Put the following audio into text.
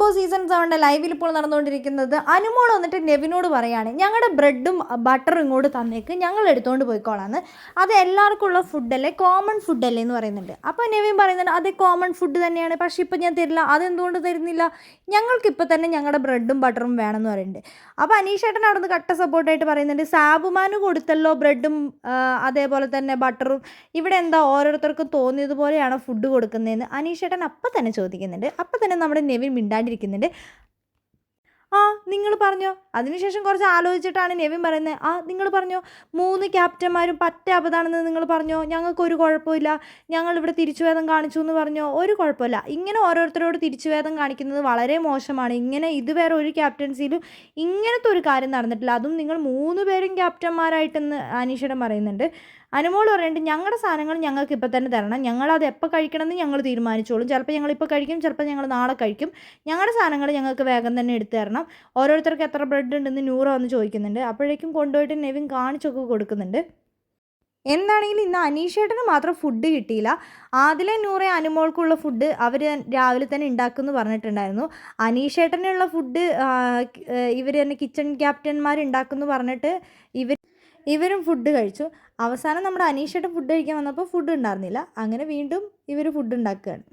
Boss season സെവന്റെ ലൈവിൽ ഇപ്പോൾ നടന്നുകൊണ്ടിരിക്കുന്നത് അനുമോൾ വന്നിട്ട് നെവിനോട് പറയാണ് ഞങ്ങളുടെ ബ്രെഡും ബട്ടറും ഇങ്ങോട്ട് തന്നേക്ക് ഞങ്ങൾ എടുത്തുകൊണ്ട് പോയിക്കോളാന്ന്. അത് എല്ലാവർക്കും ഉള്ള ഫുഡല്ലേ കോമൺ ഫുഡല്ലേ എന്ന് പറയുന്നുണ്ട്. അപ്പോൾ നെവിൻ പറയുന്നുണ്ട് അത് കോമൺ ഫുഡ് തന്നെയാണ് പക്ഷേ ഇപ്പം ഞാൻ തരില്ല അതെന്തുകൊണ്ട് തരുന്നില്ല? ഞങ്ങൾക്കിപ്പോൾ തന്നെ ഞങ്ങളുടെ ബ്രെഡും ബട്ടറും വേണമെന്ന് പറയുന്നുണ്ട്. അപ്പോൾ അനീഷേട്ടൻ അവിടെ നിന്ന് കട്ട സപ്പോർട്ടായിട്ട് പറയുന്നുണ്ട് സാബുമാന് കൊടുത്തല്ലോ ബ്രെഡും അതേപോലെ തന്നെ ബട്ടറും. ഇവിടെ എന്താ ഓരോരുത്തർക്കും തോന്നിയതുപോലെയാണ് ഫുഡ് കൊടുക്കുന്നതെന്ന്? അനീഷേട്ടൻ അപ്പം തന്നെ ചോദിക്കുന്നുണ്ട്. അപ്പം തന്നെ നമ്മുടെ നെവിൻ മിണ്ടാണ്ടിരിക്കുന്നുണ്ട് ആ നിങ്ങൾ പറഞ്ഞോ. അതിനുശേഷം കുറച്ച് ആലോചിച്ചിട്ടാണ് നെവിൻ പറയുന്നത്. ആ നിങ്ങൾ പറഞ്ഞോ മൂന്ന് ക്യാപ്റ്റന്മാരും പറ്റ അബദ്ധമാണെന്ന് നിങ്ങൾ പറഞ്ഞോ? ഞങ്ങൾക്ക് ഒരു കുഴപ്പമില്ല. ഞങ്ങൾ ഇവിടെ തിരിച്ചുവേദം കാണിച്ചു എന്ന് പറഞ്ഞോ? ഒരു കുഴപ്പമില്ല. ഇങ്ങനെ ഓരോരുത്തരോട് തിരിച്ചുവേദം കാണിക്കുന്നത് വളരെ മോശമാണ്. ഇങ്ങനെ ഇതുവരെ ഒരു ക്യാപ്റ്റൻസിയിലും ഇങ്ങനത്തെ ഒരു കാര്യം നടന്നിട്ടില്ല. അതും നിങ്ങൾ മൂന്ന് പേരും ക്യാപ്റ്റന്മാരായിട്ടെന്ന് അനീഷയുടെ പറയുന്നുണ്ട്. അനുമോൾ പറയുന്നുണ്ട് ഞങ്ങളുടെ സാധനങ്ങൾ ഞങ്ങൾക്ക് ഇപ്പം തന്നെ തരണം. ഞങ്ങളത് എപ്പോൾ കഴിക്കണമെന്ന് ഞങ്ങൾ തീരുമാനിച്ചോളും. ചിലപ്പോൾ ഞങ്ങൾ ഇപ്പോൾ കഴിക്കും ചിലപ്പോൾ ഞങ്ങൾ നാളെ കഴിക്കും. ഞങ്ങളുടെ സാധനങ്ങൾ ഞങ്ങൾക്ക് വേഗം തന്നെ എടുത്തു തരണം. ഓരോരുത്തർക്ക് എത്ര ബ്രെഡ് ഉണ്ടെന്ന് നൂറ വന്ന് ചോദിക്കുന്നുണ്ട്. അപ്പോഴേക്കും കൊണ്ടുപോയിട്ട് നെവിൻ കാണിച്ചൊക്കെ കൊടുക്കുന്നുണ്ട്. എന്താണെങ്കിലും ഇന്ന് അനീഷേട്ടന് മാത്രം ഫുഡ് കിട്ടിയില്ല. ആദിലെ നൂറെ അനുമോൾക്കുള്ള ഫുഡ് അവർ രാവിലെ തന്നെ ഉണ്ടാക്കുമെന്ന് പറഞ്ഞിട്ടുണ്ടായിരുന്നു. അനീഷേട്ടനുള്ള ഫുഡ് ഇവർ തന്നെ കിച്ചൺ ക്യാപ്റ്റന്മാർ ഉണ്ടാക്കുമെന്ന് പറഞ്ഞിട്ട് ഇവർ ഇവരും ഫുഡ് കഴിച്ചു. അവസാനം നമ്മുടെ അനീഷേട്ടൻ ഫുഡ് കഴിക്കാൻ വന്നപ്പോൾ ഫുഡ് ഉണ്ടായിരുന്നില്ല. അങ്ങനെ വീണ്ടും ഇവർ ഫുഡ് ഉണ്ടാക്കുകയാണ്.